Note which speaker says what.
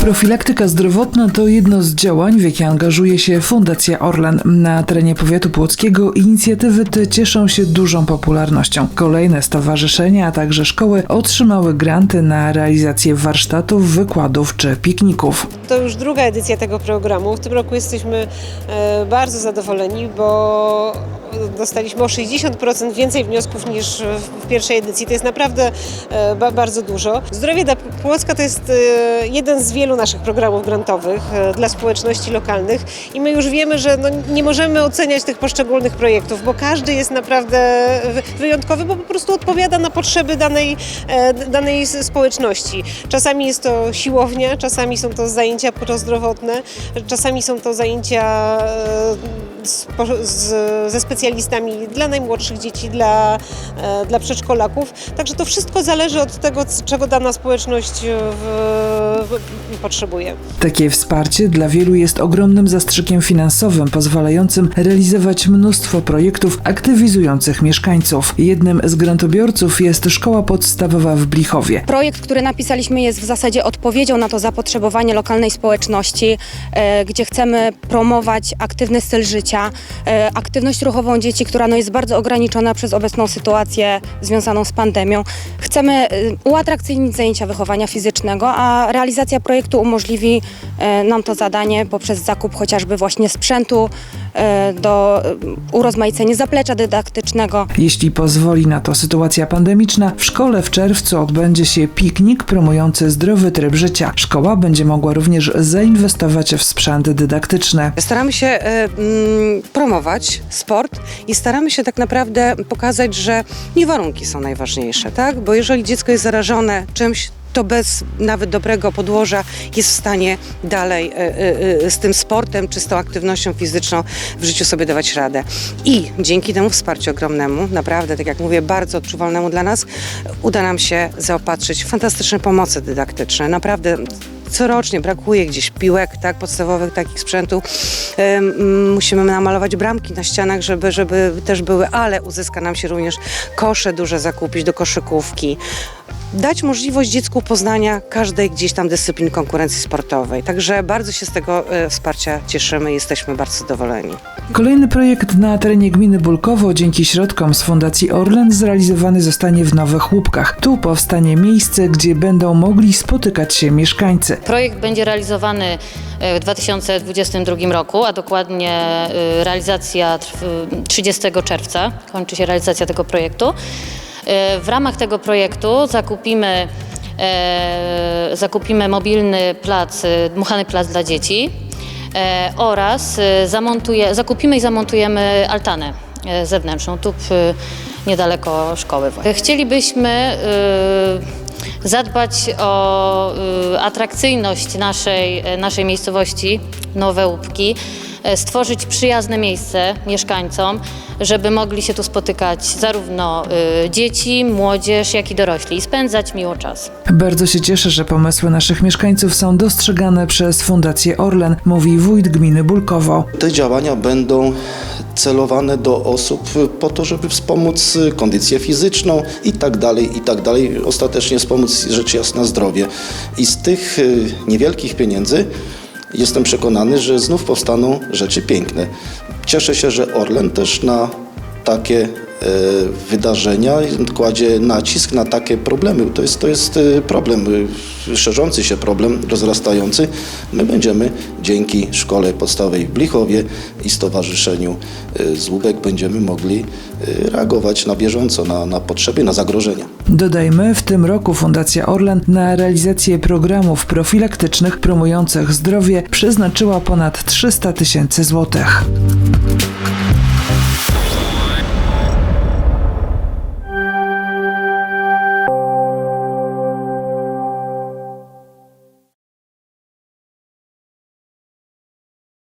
Speaker 1: Profilaktyka zdrowotna to jedno z działań, w jakie angażuje się Fundacja Orlen. Na terenie powiatu płockiego inicjatywy te cieszą się dużą popularnością. Kolejne stowarzyszenia, a także szkoły otrzymały granty na realizację warsztatów, wykładów czy pikników.
Speaker 2: To już druga edycja tego programu. W tym roku jesteśmy e, bardzo zadowoleni, bo dostaliśmy o 60% więcej wniosków niż w pierwszej edycji. To jest naprawdę e, ba, bardzo dużo. Zdrowie dla Płocka to jest e, jeden z wielu naszych programów grantowych e, dla społeczności lokalnych i my już wiemy, że no, nie możemy oceniać tych poszczególnych projektów, bo każdy jest naprawdę wy- wyjątkowy, bo po prostu odpowiada na potrzeby danej, e, danej społeczności. Czasami jest to siłownia, czasami są to zajęcia prozdrowotne, czasami są to zajęcia e, z, z, ze specjalistami dla najmłodszych dzieci, dla, e, dla przedszkolaków. Także to wszystko zależy od tego, czego dana społeczność e, w, w, potrzebuje.
Speaker 1: Takie wsparcie dla wielu jest ogromnym zastrzykiem finansowym, pozwalającym realizować mnóstwo projektów aktywizujących mieszkańców. Jednym z grantobiorców jest szkoła podstawowa w Blichowie.
Speaker 3: Projekt, który napisaliśmy, jest w zasadzie odpowiedzią na to zapotrzebowanie lokalnej społeczności, e, gdzie chcemy promować aktywny styl życia, e, aktywność ruchową dzieci, która no, jest bardzo ograniczona przez obecną sytuację związaną z pandemią. Chcemy e, uatrakcyjnić zajęcia wychowania fizycznego, a realizacja projektu umożliwi e, nam to zadanie poprzez zakup chociażby właśnie sprzętu do urozmaicenia zaplecza dydaktycznego,
Speaker 1: Jeśli pozwoli na to sytuacja pandemiczna, w szkole w czerwcu odbędzie się piknik promujący zdrowy tryb życia. Szkoła będzie mogła również zainwestować w sprzęt dydaktyczny.
Speaker 4: Staramy się promować sport i staramy się tak naprawdę pokazać, że nie warunki są najważniejsze, tak? Bo jeżeli dziecko jest zarażone czymś, to bez nawet dobrego podłoża jest w stanie dalej e, e, e, z tym sportem czy z tą aktywnością fizyczną w życiu sobie dawać radę. I dzięki temu wsparciu ogromnemu, naprawdę, tak jak mówię, bardzo odczuwalnemu dla nas, uda nam się zaopatrzyć w fantastyczne pomoce dydaktyczne. Naprawdę corocznie brakuje gdzieś piłek, tak, podstawowych takich sprzętów. Em, Musimy namalować bramki na ścianach, żeby, żeby też były, ale uzyska nam się również kosze duże zakupić do koszykówki. Dać możliwość dziecku poznania każdej gdzieś tam dyscyplin konkurencji sportowej. Także bardzo się z tego e, wsparcia cieszymy i jesteśmy bardzo zadowoleni.
Speaker 1: Kolejny projekt na terenie gminy Bulkowo dzięki środkom z Fundacji Orlen zrealizowany zostanie w Nowych Łupkach. Tu powstanie miejsce, gdzie będą mogli spotykać się mieszkańcy.
Speaker 5: Projekt będzie realizowany e, w 2022 roku, a dokładnie e, realizacja trw- 30 czerwca kończy się realizacja tego projektu. W ramach tego projektu zakupimy, e, zakupimy mobilny plac, dmuchany plac dla dzieci e, oraz e, zakupimy i zamontujemy altanę zewnętrzną tu niedaleko szkoły. Chcielibyśmy e, zadbać o y, atrakcyjność naszej, e, naszej miejscowości Nowe Łupki, e, stworzyć przyjazne miejsce mieszkańcom, żeby mogli się tu spotykać zarówno y, dzieci, młodzież, jak i dorośli i spędzać miło czas.
Speaker 1: Bardzo się cieszę, że pomysły naszych mieszkańców są dostrzegane przez Fundację Orlen, mówi wójt gminy Bulkowo.
Speaker 6: Te działania będą celowane do osób po to, żeby wspomóc kondycję fizyczną i tak dalej, i tak dalej. Ostatecznie wspomóc rzecz jasna zdrowie. I z tych y, niewielkich pieniędzy jestem przekonany, że znów powstaną rzeczy piękne. Cieszę się, że Orlen też na takie e, wydarzenia kładzie nacisk na takie problemy. To jest, to jest e, problem, e, szerzący się problem, rozrastający. My będziemy dzięki Szkole Podstawowej w Blichowie i Stowarzyszeniu Złubek będziemy mogli reagować na bieżąco, na, na potrzeby, na zagrożenia.
Speaker 1: Dodajmy, w tym roku Fundacja Orlen na realizację programów profilaktycznych promujących zdrowie przeznaczyła ponad 300 tysięcy złotych.